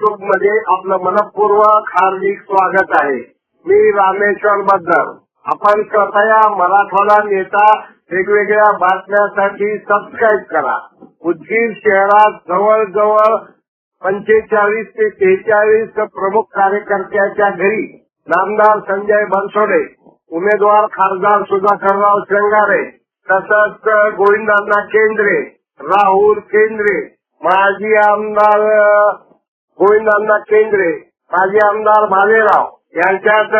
युट्यूबमध्ये आपलं मनपूर्वक हार्दिक स्वागत आहे. मी रामेश्वर बद्दल. आपण कृपया मराठवाडा नेता वेगवेगळ्या बातम्यासाठी सबस्क्राईब करा. उदगीर शहरात जवळजवळ पंचेचाळीस ते त्रेचाळीस प्रमुख कार्यकर्त्याच्या घरी नामदार संजय बनसोडे उमेदवार खासदार सुधाकरराव श्रंगारे तसंच गोविंदांना केंद्रे राहुल केंद्रे माजी आमदार गोविंदांना केंद्रे. माजी आमदार भालेराव यांच्यात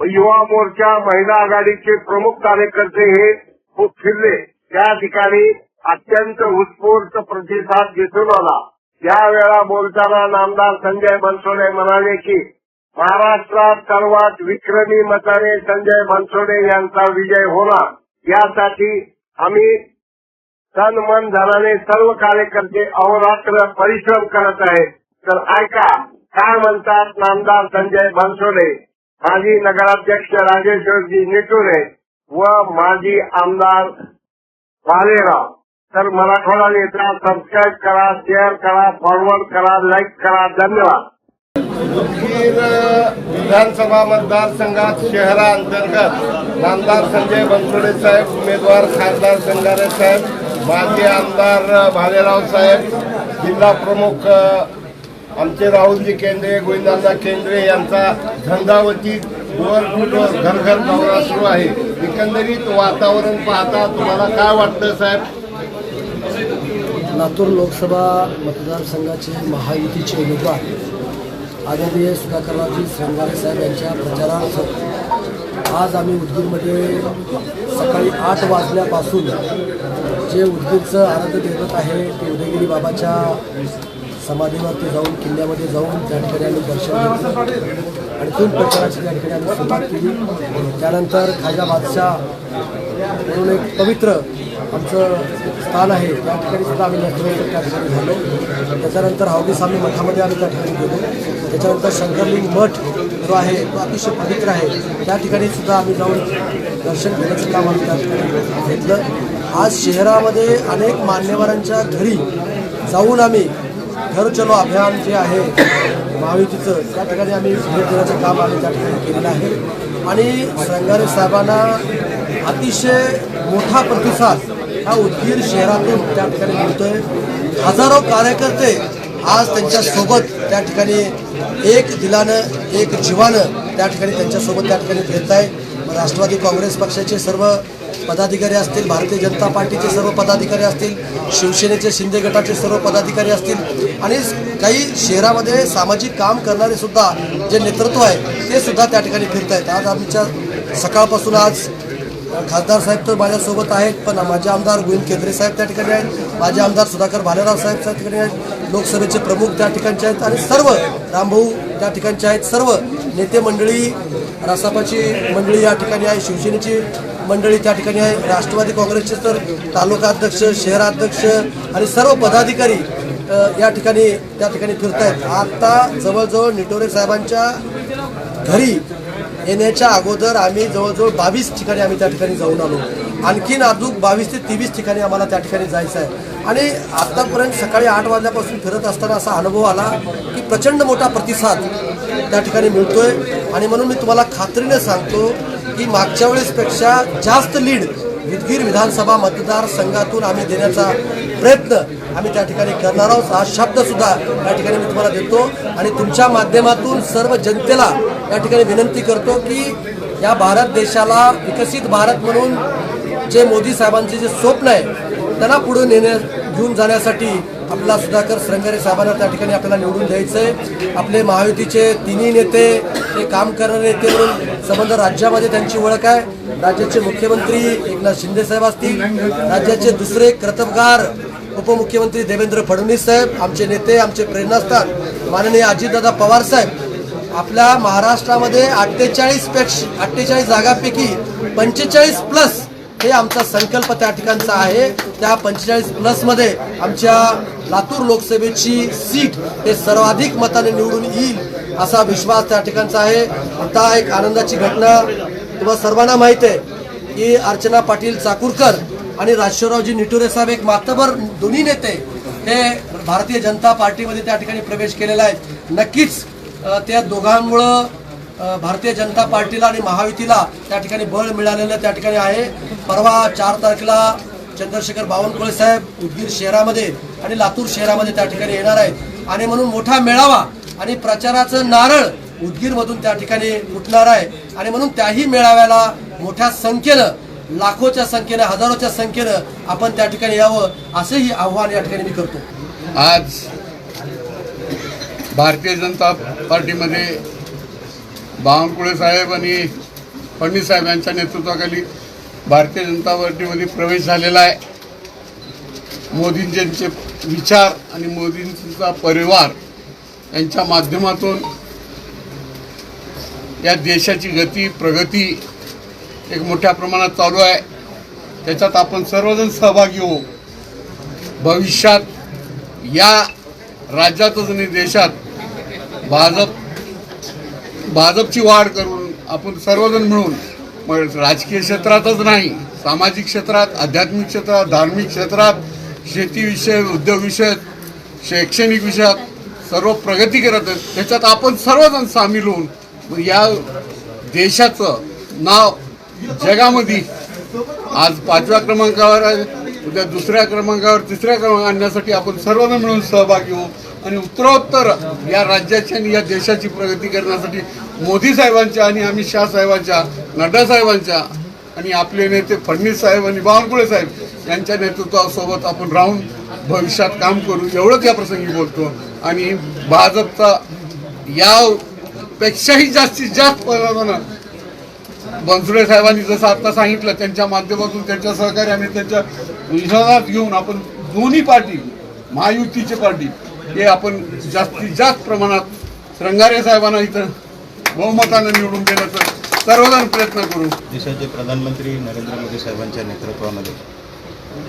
युवा मोर्चा महिला आघाडीचे प्रमुख कार्यकर्ते हे खूप फिरले. त्या ठिकाणी अत्यंत उत्स्फूर्त प्रतिसाद दिसून आला. यावेळा बोलताना नामदार संजय बनसोडे म्हणाले की महाराष्ट्रात सर्वात विक्रमी मताने संजय बनसोडे यांचा विजय होणार. यासाठी आम्ही तन मन धनाने सर्व कार्यकर्ते अहोरात्र परिश्रम करत आहेत तर ऐका काय म्हणतात नामदार संजय बनसोडे माजी नगराध्यक्ष राजेश्वरजी निटुरे व माजी आमदार भालेराव तर मराठवाडा नेता सबस्क्राईब करा शेअर करा फॉरवर्ड करा लाईक करा. धन्यवाद. विधानसभा मतदारसंघात शहराअंतर्गत नामदार संजय बनसोडे साहेब उमेदवार खासदार संगारे साहेब माजी आमदार भालेराव साहेब जिल्हा प्रमुख आमचे राहुलजी केंद्रे गोविंदांना केंद्रे यांचा धंदावती डोअर टू डोअर घर घर दौरा सुरू आहे. एकंदरीत वातावरण पाहता तुम्हाला काय वाटतं साहेब? लातूर लोकसभा मतदारसंघाचे महायुतीचे उमेदवार आदरणीय सुधाकररावजी श्रंगारे साहेब यांच्या प्रचारार्थ आज आम्ही उदगीरमध्ये सकाळी आठ वाजल्यापासून जे उदगीरचं आराध्य दैवत आहे ते उदयगिरी बाबाच्या समाधीवरती जाऊन किल्ल्यामध्ये जाऊन त्या ठिकाणी आम्ही दर्शन घेतलं. तीन प्रचाराची त्या ठिकाणी आम्ही सुरुवात केली. त्यानंतर खाजा बादशाह म्हणून एक पवित्र आमचं स्थान आहे. त्या ठिकाणी सुद्धा आम्ही नतमस्तक त्या ठिकाणी झालो. त्याच्यानंतर हावडी स्वामी मठामध्ये आम्ही त्या ठिकाणी गेलो. त्याच्यानंतर शंकरलिंग मठ जो आहे तो अतिशय पवित्र आहे. त्या ठिकाणी सुद्धा आम्ही जाऊन दर्शन घेण्याचं काम आम्ही त्या ठिकाणी घेतलं. आज शहरामध्ये अनेक मान्यवरांच्या घरी जाऊन आम्ही घर चलो अभियान जे आहे महायुतीचं त्या ठिकाणी आम्ही भेट देण्याचं काम आम्ही त्या ठिकाणी केलेलं आहे. आणि श्रंगारे साहेबांना अतिशय मोठा प्रतिसाद हा उदगीर शहरातून त्या ठिकाणी मिळतोय. हजारो कार्यकर्ते आज त्यांच्यासोबत त्या ठिकाणी एक दिलानं एक जीवानं त्या ठिकाणी त्यांच्यासोबत त्या ठिकाणी फिरत आहे राष्ट्रवादी काँग्रेस पक्षाचे सर्व पदाधिकारी असतील भारतीय जनता पार्टीचे सर्व पदाधिकारी असतील शिवसेनेचे शिंदे गटाचे सर्व पदाधिकारी असतील आणि काही शहरामध्ये सामाजिक काम करणारे सुद्धा जे नेतृत्व आहे ते सुद्धा त्या ठिकाणी फिरत आहेत आज आमच्या सकाळपासून आज खासदार साहेब तर माझ्यासोबत आहेत पण माझे आमदार गोविंद केंद्रे साहेब त्या ठिकाणी आहेत माझे आमदार सुधाकर भालेराव साहेब त्या ठिकाणी आहेत लोकसभेचे प्रमुख त्या ठिकाणचे आहेत आणि सर्व रामभाऊ त्या ठिकाणचे आहेत. सर्व नेते मंडळी रासापाची मंडळी या ठिकाणी आहे शिवसेनेची मंडळी त्या ठिकाणी आहे. राष्ट्रवादी काँग्रेसचे तर तालुका अध्यक्ष शहराध्यक्ष आणि सर्व पदाधिकारी या ठिकाणी त्या ठिकाणी फिरत आहेत आत्ता जवळजवळ निटोरे साहेबांच्या घरी येण्याच्या अगोदर आम्ही जवळजवळ बावीस ठिकाणी आम्ही त्या ठिकाणी जाऊन आलो. आणखीन अजून बावीस ते तेवीस ठिकाणी आम्हाला त्या ठिकाणी जायचं आहे. आणि आत्तापर्यंत सकाळी आठ वाजल्यापासून फिरत असताना असा अनुभव आला की प्रचंड मोठा प्रतिसाद त्या ठिकाणी मिळतोय. आणि म्हणून मी तुम्हाला खात्रीने सांगतो की मागच्या वेळेसपेक्षा जास्त लीड विदगीर विधानसभा मतदारसंघातून आम्ही देण्याचा प्रयत्न आम्ही त्या ठिकाणी करणार आहोत. हा शब्दसुद्धा या ठिकाणी मी तुम्हाला देतो आणि तुमच्या माध्यमातून सर्व जनतेला या ठिकाणी विनंती करतो की या भारत देशाला विकसित भारत म्हणून जे मोदी साहेबांचे जे स्वप्न आहे त्यांना पुढे नेण्या घेऊन जाण्यासाठी आपला सुधाकर श्रंगारे साहेबांना त्या ठिकाणी आपल्याला निवडून द्यायचं आहे आपले महायुतीचे तिन्ही नेते हे काम करणारे ते म्हणून संबंध राज्यामध्ये त्यांची ओळख आहे. राज्याचे मुख्यमंत्री एकनाथ शिंदे साहेब असतील. राज्याचे दुसरे कर्तबगार उपमुख्यमंत्री देवेंद्र फडणवीस साहेब आमचे नेते आमचे प्रेरणास्थान माननीय अजितदादा पवार साहेब आपल्या महाराष्ट्रामध्ये अठ्ठेचाळीस पेक्ष अठ्ठेचाळीस जागांपैकी पंचेचाळीस प्लस हे आमचा संकल्प त्या ठिकाणचा आहे. त्या पंचेचाळीस प्लसमध्ये आमच्या लातूर लोकसभेची सीट हे सर्वाधिक मताने निवडून येईल असा विश्वास त्या ठिकाणचा आहे. आता एक आनंदाची घटना तुम्हाला सर्वांना माहीत आहे की अर्चना पाटील चाकूरकर आणि राजेश्वररावजी निटुरे साहेब एक मातबर दोन्ही नेते हे भारतीय जनता पार्टीमध्ये त्या ठिकाणी प्रवेश केलेला आहे. नक्कीच त्या दोघांमुळं भारतीय जनता पार्टीला आणि महायुतीला त्या ठिकाणी बळ मिळालेलं त्या ठिकाणी आहे. परवा चार तारखेला चंद्रशेखर बावनकुळे साहेब उदगीर शहरामध्ये आणि लातूर शहरामध्ये त्या ठिकाणी येणार आहेत. आणि म्हणून मोठा मेळावा आणि प्रचाराचं नारळ उदगीरमधून त्या ठिकाणी फुटणार आहे. आणि म्हणून त्याही मेळाव्याला मोठ्या संख्येनं लाखोच्या संख्येनं हजारोच्या संख्येनं आपण त्या ठिकाणी यावं असंही आव्हान या ठिकाणी मी करतो. आज भारतीय जनता पार्टीमध्ये बावनकुळे साहेब आणि फडणवीस साहेब यांच्या नेतृत्वाखाली भारतीय जनता पार्टीमध्ये प्रवेश झालेला आहे. मोदींचे विचार आणि मोदींचा परिवार यांच्या माध्यमातून या देशाची गती प्रगती एक मोठ्या प्रमाणात चालू आहे. त्याच्यात आपण सर्वजण सहभागी होऊ. भविष्यात या राज्यातच आणि देशात भाजप भाजपची वाढ करून आपण सर्वजण मिळून मग राजकीय क्षेत्रातच नाही सामाजिक क्षेत्रात आध्यात्मिक क्षेत्रात धार्मिक क्षेत्रात शेतीविषयक उद्योगविषयक शैक्षणिक विषयात सर्व प्रगती करत आहेत. त्याच्यात आपण सर्वजण सामील होऊन मग या देशाचं नाव जगामध्ये आज पाचव्या क्रमांकावर आहे. उद्या दुसऱ्या क्रमांकावर तिसऱ्या क्रमांक आणण्यासाठी आपण सर्वजण मिळून सहभागी होऊ. आणि उत्तरोत्तर या राज्याची आणि या देशाची प्रगती करण्यासाठी मोदी साहेबांच्या आणि अमित शाह साहेबांच्या नड्डा साहेबांच्या आणि आपले नेते फडणवीस साहेब आणि बावनकुळे साहेब यांच्या नेतृत्वासोबत आपण राहून भविष्यात काम करू. एवढंच या प्रसंगी बोलतो. आणि भाजपचा यापेक्षाही जास्तीत जास्त प्रमाणात बनसुडे साहेबांनी जसं आता सांगितलं त्यांच्या माध्यमातून त्यांच्या सहकार्याने त्यांच्या विधानात घेऊन आपण दोन्ही पार्टी महायुतीचे पार्टी हे आपण जास्तीत जास्त प्रमाणात रंगारे साहेबांना इथं बहुमतानं निवडून देण्याचा सर्वजण प्रयत्न करू. देशाचे प्रधानमंत्री नरेंद्र मोदी साहेबांच्या नेतृत्वामध्ये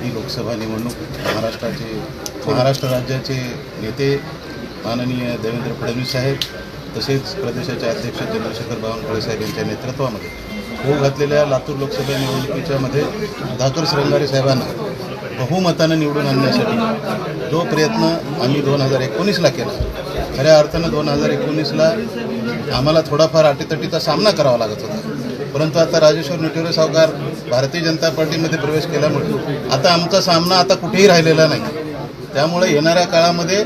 ही लोकसभा निवडणूक महाराष्ट्राचे महाराष्ट्र राज्याचे नेते माननीय देवेंद्र फडणवीस साहेब तसेच प्रदेशाचे अध्यक्ष चंद्रशेखर बावनकुळे साहेब यांच्या नेतृत्वामध्ये होऊ घातलेल्या लातूर लोकसभा निवडणुकीच्या मध्ये धाकर श्रंगारे साहेबांना बहुमतानं निवडून आणण्यासाठी जो प्रयत्न आम्ही दोन हजार एकोणीसला केला खऱ्या अर्थानं दोन हजार एकोणीसला आम्हाला थोडाफार अटीतटीचा सामना करावा लागत होता. परंतु आता राजेश्वर निटोरे सावकार भारतीय जनता पार्टीमध्ये प्रवेश केल्यामुळे आता आमचा सामना आता कुठेही राहिलेला नाही. त्यामुळे येणाऱ्या काळामध्ये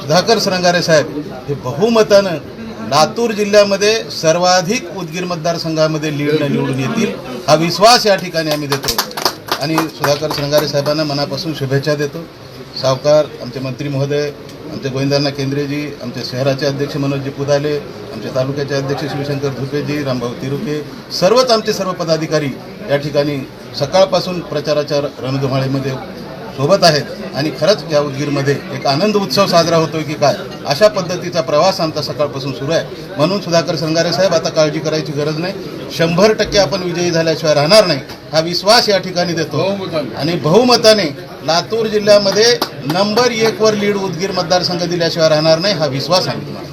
सुधाकर श्रंगारे साहेब हे बहुमतानं लातूर जिल्ह्यामध्ये सर्वाधिक उदगीर मतदारसंघामध्ये लीडनं निवडून येतील हा विश्वास या ठिकाणी आम्ही देतो. आणि सुधाकर श्रंगारे साहेबांना मनापासून शुभेच्छा देतो. सावकार आमचे मंत्री महोदय आमचे गोविंदांना केंद्रेजी आमचे शहराचे अध्यक्ष मनोजी पुदाले आमचे तालुक्याचे अध्यक्ष शिवशंकर धुपेजी रामभाऊ तिरुके सर्वच आमचे सर्व पदाधिकारी या ठिकाणी सकाळपासून प्रचाराच्या रणधुमाळीमध्ये सोबत आहेत. आणि खरंच या उदगीरमध्ये एक आनंद उत्सव साजरा होतोय की काय? अशा पद्धतीचा प्रवास आमचा सकाळपासून सुरू आहे. म्हणून सुधाकर संगारे साहेब आता काळजी करायची गरज नाही. शंभर टक्के आपण विजयी झाल्याशिवाय राहणार नाही. हा विश्वास या ठिकाणी देतो. आणि बहुमताने लातूर जिल्ह्यामध्ये नंबर एक वर लीड उदगीर मतदारसंघ दिल्याशिवाय राहणार नाही हा विश्वास आहे